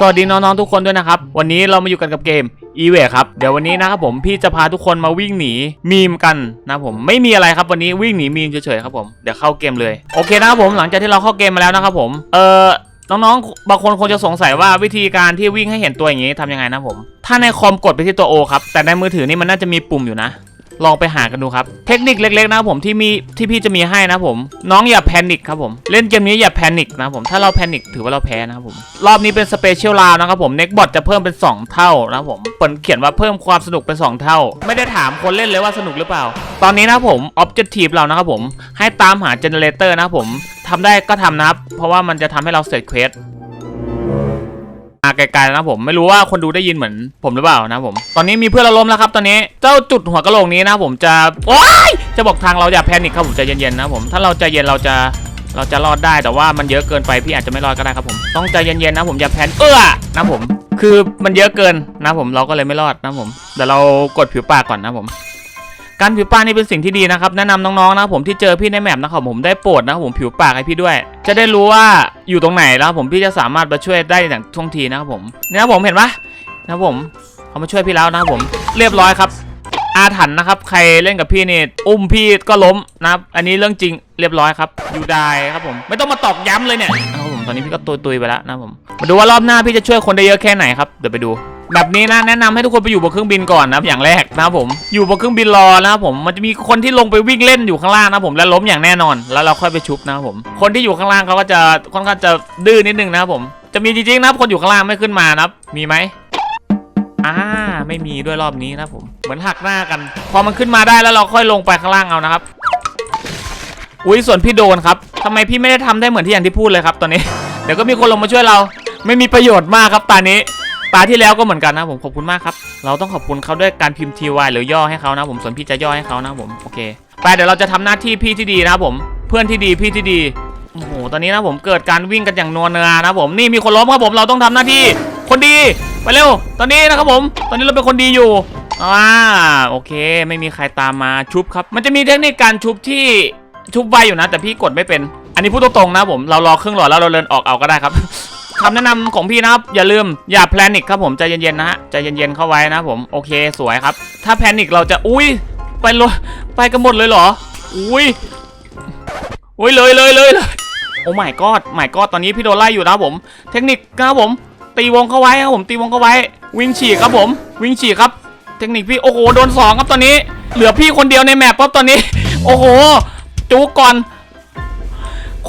สวัสดีน้องๆทุกคนด้วยนะครับ วันนี้เรามาอยู่กันกับเกม e w a ครับ เดี๋ยววันนี้นะครับผมพี่จะพาทุกคนมาวิ่งหนีมีมกันนะผมไม่มีอะไรครับวันนี้วิ่งหนีมีมเฉยๆครับผมเดี๋ยวเข้าเกมเลยโอเคนะครับผมหลังจากที่เราเข้าเกมมาแล้วนะครับผมเออน้องๆบางคนคงจะสงสัยว่าวิธีการที่วิ่งให้เห็นตัวอย่างนี้ทำยังไงนะผม ถ้าในคอมกดไปที่ตัว O ครับแต่ในมือถือนี่มันน่าจะมีปุ่มอยู่นะ ลองไปหากันดูครับ เทคนิคเล็กๆนะผมที่มีที่พี่จะมีให้นะผม น้องอย่าแพนิคครับผม เล่นเกมนี้อย่าแพนิคนะผมถ้าเราแพนิคถือว่าเราแพ้นะครับผม รอบนี้เป็นสเปเชียลราวนะครับผมเน็กบอทจะเพิ่มเป็น 2 เท่านะผมเปิดเขียนว่าเพิ่มความสนุกเป็น 2 เท่า ไม่ได้ถามคนเล่นเลยว่าสนุกหรือเปล่า ตอนนี้นะผมออบเจกตีฟเรานะครับผมให้ตามหาเจเนเรเตอร์นะครับผมทำได้ก็ทำนะครับเพราะว่ามันจะทำให้เราเสร็จเควส มาไกลๆนะผมไม่รู้ว่าคนดูได้ยินเหมือนผมหรือเปล่านะผม ตอนนี้มีเพื่อนเราล้มแล้วครับ ตอนนี้เจ้าจุดหัวกะโหลกนี้นะผมจะโอ้ยจะบอกทางเราอย่าแพนิคครับผมใจเย็นๆนะผมถ้าเราใจเย็นเราจะเราจะรอดได้แต่ว่ามันเยอะเกินไปพี่อาจจะไม่รอดก็ได้ครับผมต้องใจเย็นๆนะผมอย่าแพนเอื้อนะผม คือมันเยอะเกินนะผมเราก็เลยไม่รอดนะผมเดี๋ยวเรากดผิวปากก่อนนะผม การผิวปากนี่เป็นสิ่งที่ดีนะครับแนะนำน้องๆนะผมที่เจอพี่ในแมปนะครับผมได้โปรดนะครับผมผิวปากให้พี่ด้วย จะได้รู้ว่าอยู่ตรงไหนแล้วผมพี่จะสามารถมาช่วยได้อย่างท่วงทีนะครับผมนี่นะผมเห็นปะนะผมเขามาช่วยพี่แล้วนะครับผมเรียบร้อยครับ อาถรรพ์นะครับ ใครเล่นกับพี่นี่อุ้มพี่ก็ล้มนะครับอันนี้เรื่องจริงเรียบร้อยครับอยู่ได้ครับผม ไม่ต้องมาตอกย้ำเลยเนี่ยนะครับผมตอนนี้พี่ก็ตุยๆไปแล้วนะผมมาดูว่ารอบหน้าพี่จะช่วยคนได้เยอะแค่ไหนครับเดี๋ยวไปดู แบบนี้นะแนะนำให้ทุกคนไปอยู่บนเครื่องบินก่อนนะครับอย่างแรกนะครับผมอยู่บนเครื่องบินรอนะครับผมมันจะมีคนที่ลงไปวิ่งเล่นอยู่ข้างล่างนะผมและล้มอย่างแน่นอน แล้วเราค่อยไปชุบนะครับผม คนที่อยู่ข้างล่างเขาก็จะค่อนข้างจะดื้อนิดนึงนะครับผมจะมีจริงๆนะครับคนอยู่ข้างล่างไม่ขึ้นมานะครับมีไหมอ่าไม่มีด้วยรอบนี้นะผมเหมือนหักหน้ากัน พอมันขึ้นมาได้แล้วเราค่อยลงไปข้างล่างเอานะครับอุ้ยส่วนพี่โดนครับทำไมพี่ไม่ได้ทำได้เหมือนที่อย่างที่พูดเลยครับตอนนี้ เดี๋ยวก็มีคนลงมาช่วยเรา ไม่มีประโยชน์มากครับตานี้ ตาที่แล้วก็เหมือนกันนะผมขอบคุณมากครับ เราต้องขอบคุณเขาด้วยการพิมพ์ทีวหรือย่อให้เขานะผมส่วนพี่จะย่อให้เขานะผมโอเคไปเดี๋ยวเราจะทำหน้าที่พี่ที่ดีนะผมเพื่อนที่ดีพี่ที่ดีโอ้โหตอนนี้นะผมเกิดการวิ่งกันอย่างนัวเนือนะผมนี่มีคนล้มครับผมเราต้องทำหน้าที่คนดีไปเร็ว ตอนนี้นะครับผม ตอนนี้เราเป็นคนดีอยู่อ่าโอเค ไม่มีใครตามมาชุบครับ มันจะมีเทคนิคการชุบที่ชุบไวอยู่นะ แต่พี่กดไม่เป็น อันนี้พูดตรงๆนะผม เรารอครึ่งหลอดแล้วเราเดินออกเอาก็ได้ครับ คำแนะนำของพี่นะครับ อย่าลืมอย่าแพนิคครับผมใจเย็นๆนะฮะใจเย็นๆเข้าไว้นะผมโอเคสวยครับ ถ้าแพนิคเราจะอุ้ยไปเลยไปกันหมดเลยเหรอ อุ้ยอุ้ยเลยเลยเลยเลยโอ้ไม่กอดไม่กอดตอนนี้พี่โดนไล่อยู่นะผม เทคนิคครับผม ตีวงเข้าไว้ครับผมตีวงเข้าไว้ วิ่งฉีกครับผม วิ่งฉีกครับ เทคนิคพี่โอ้โหโดนสองครับตอนนี้ เหลือพี่คนเดียวในแมปครับตอนนี้ โอ้โห จูก่อน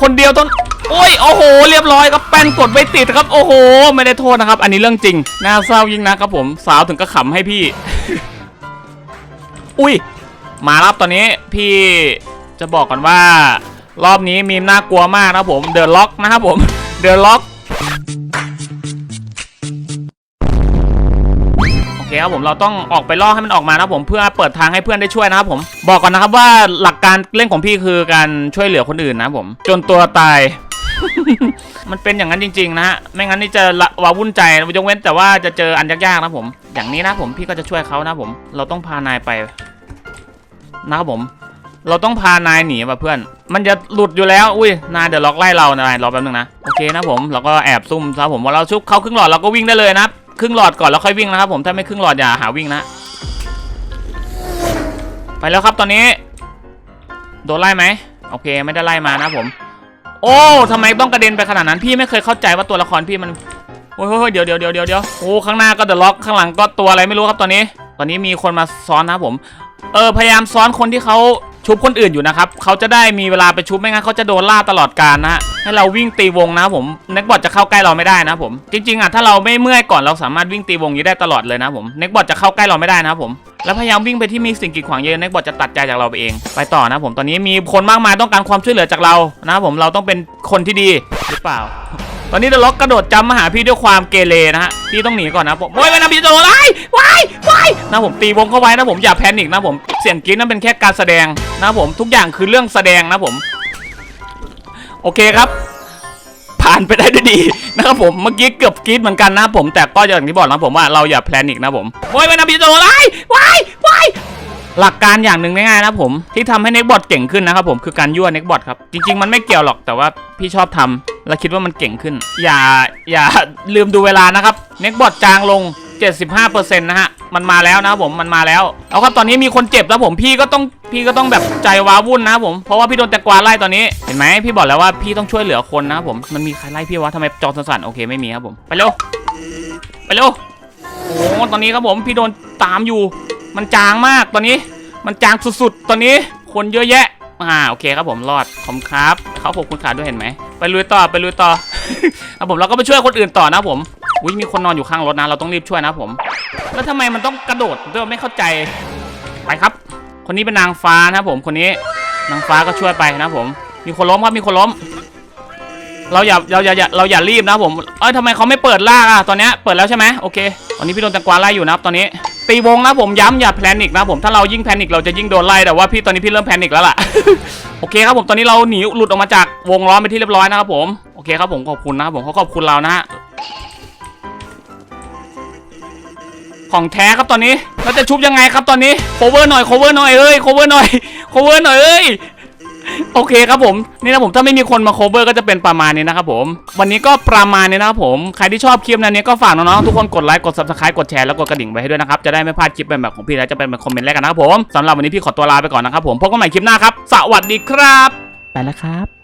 คนเดียวต้น โอ้ยโอ้โห เรียบร้อยครับแป้นกดไม่ติดครับ โอ้โห ไม่ได้โทษนะครับ อันนี้เรื่องจริงน่าเศร้ายิ่งนะครับผมสาวถึงก็ขำให้พี่ อุ้ย มารับตอนนี้พี่จะบอกก่อนว่า รอบนี้มีมน่ากลัวมากนะผมเดอะล็อกนะครับผมเดอะล็อกโอเคครับผมเราต้องออกไปล่อให้มันออกมานะครับผมเพื่อเปิดทางให้เพื่อนได้ช่วยนะครับผมบอกก่อนนะครับว่าหลักการเล่นของพี่คือการช่วยเหลือคนอื่นนะผม จนตัวตาย มันเป็นอย่างนั้นจริง ๆ นะฮะ ไม่งั้นนี่จะละวาวุ่นใจยกเว้นแต่ว่าจะเจออันยากๆนะผม อย่างนี้นะผมพี่ก็จะช่วยเขานะผม เราต้องพานายไปนะครับผม เราต้องพานายหนีว่ะเพื่อน มันจะหลุดอยู่แล้ว อุ้ย นายเดี๋ยวล็อกไล่เรา นายรอแป๊บนึงนะ โอเคนะผม เราก็แอบซุ่มครับผมว่าเราชุบเขาครึ่งหลอดเราก็วิ่งได้เลยนะ ครึ่งหลอดก่อนแล้วค่อยวิ่งนะครับผม ถ้าไม่ครึ่งหลอดอย่าหาวิ่งนะ ไปแล้วครับตอนนี้ โดนไล่ไหม โอเค ไม่ได้ไล่มานะผม โอ้ทำไมต้องกระเด็นไปขนาดนั้น พี่ไม่เคยเข้าใจว่าตัวละครพี่มันโอ้ยเฮ้ยเดี๋ยวเดี๋ยวเดี๋ยวเดี๋ยวเดี๋ยวโอ้ข้างหน้าก็เดอะล็อกข้างหลังก็ตัวอะไรไม่รู้ครับตอนนี้ ตอนนี้มีคนมาซ้อนนะผม เออพยายามซ้อนคนที่เขา ชุบคนอื่นอยู่นะครับเขาจะได้มีเวลาไปชุบไม่งั้นเขาจะโดนล่าตลอดการนะฮะให้เราวิ่งตีวงนะผมเน็กบอทจะเข้าใกล้เราไม่ได้นะผมจริงๆอะถ้าเราไม่เมื่อยก่อนเราสามารถวิ่งตีวงนี้ได้ตลอดเลยนะผมเน็กบอทจะเข้าใกล้เราไม่ได้นะผมแล้วพยายามวิ่งไปที่มีสิ่งกีดขวางเยอะเน็กบอทจะตัดใจจากเราไปเอง ไปต่อนะผมตอนนี้มีคนมากมายต้องการความช่วยเหลือจากเรานะผมเราต้องเป็นคนที่ดีหรือเปล่า ตอนนี้เดอะล็อกกระโดดจำมาหาพี่ด้วยความเกเรนะฮะ พี่ต้องหนีก่อนนะผมโอ้ยไม่นะพี่โจไล่วายวายนะผมตีวงเข้าไว้นะผมอย่าแพนิคนะผมเสียงกรี๊ดนั่นเป็นแค่การแสดงนะผมทุกอย่างคือเรื่องแสดงนะผม โอเคครับ ผ่านไปได้ด้วยดีนะครับผมเมื่อกี้เกือบกรี๊ดเหมือนกันนะผมแต่ก็อย่างที่บอกนะผมว่าเราอย่าแพนิคนะผมโอ้ยไม่นะพี่โจไล่วายวายหลักการอย่างหนึ่งง่ายๆนะผมที่ทำให้เน็กบอทเก่งขึ้นนะครับผมคือการยั่วเน็กบอทครับจริง ๆ มันไม่เกี่ยวหรอกแต่ว่าพี่ชอบทำ เราคิดว่ามันเก่งขึ้น อย่าอย่าลืมดูเวลานะครับเน็กบอดจางลง 75%นะฮะมันมาแล้วนะผมมันมาแล้วเอาครับตอนนี้มีคนเจ็บแล้วผมพี่ก็ต้องพี่ก็ต้องแบบใจว้าวุ่นนะผมเพราะว่าพี่โดนแตงกวาไล่ตอนนี้เห็นไหมพี่บอกแล้วว่าพี่ต้องช่วยเหลือคนนะผมมันมีใครไล่พี่วะทำไมจอสั่นโอเคไม่มีครับผมไปเร็วไปเร็วโอ้โหตอนนี้ครับผมพี่โดนตามอยู่ มันจางมากตอนนี้ มันจางสุดๆ ตอนนี้คนเยอะแยะอ่าโอเคครับผมรอดขอบครับ เขาผมคุณขาด้วยเห็นไหมไปลุยต่อไปลุยต่อครับผมเราก็ไปช่วยคนอื่นต่อนะผมอุ้ยมีคนนอนอยู่ข้างรถนะเราต้องรีบช่วยนะผม แล้วทำไมมันต้องกระโดดด้วยไม่เข้าใจไปครับ คนนี้เป็นนางฟ้านะผมคนนี้นางฟ้าก็ช่วยไปนะผม มีคนล้มครับมีคนล้ม เราอย่าเราอย่าเราอย่ารีบนะผมเอ้ยทำไมเขาไม่เปิดล่าอะตอนนี้เปิดแล้วใช่ไหมโอเคตอนนี้พี่โดนแตงกวาไล่อยู่นะครับตอนนี้ตีวงนะผมย้ำอย่าแพนิคนะผมถ้าเรายิ่งแพนิคเราจะยิ่งโดนไล่แต่ว่าพี่ตอนนี้พี่เริ่มแพนิคแล้วล่ะ โอเคครับผมตอนนี้เราหนีหลุดออกมาจากวงล้อมไปที่เรียบร้อยนะครับผมโอเคครับผมขอบคุณนะครับผมเขาขอบคุณเรานะฮะของแท้ครับตอนนี้เราจะชุบยังไงครับตอนนี้ cover หน่อย cover หน่อยเอ้ย cover หน่อย cover หน่อยเอ้ย โอเคครับผมนี่นะผมถ้าไม่มีคนมา cover ก็จะเป็นประมาณนี้นะครับผมวันนี้ก็ประมาณนี้นะครับผมใครที่ชอบคลิปแนวนี้ก็ฝากน้องๆทุกคนกดไลค์กดซับสไครต์กดแชร์แล้วกดกระดิ่งไว้ให้ด้วยนะครับจะได้ไม่พลาดคลิปแบบของพี่แล้วจะเป็นแบบคอมเมนต์แรกกันนะครับผมสำหรับวันนี้พี่ขอตัวลาไปก่อนนะครับผมพบกันใหม่คลิปหน้าครับ สวัสดีครับ ไปแล้วครับ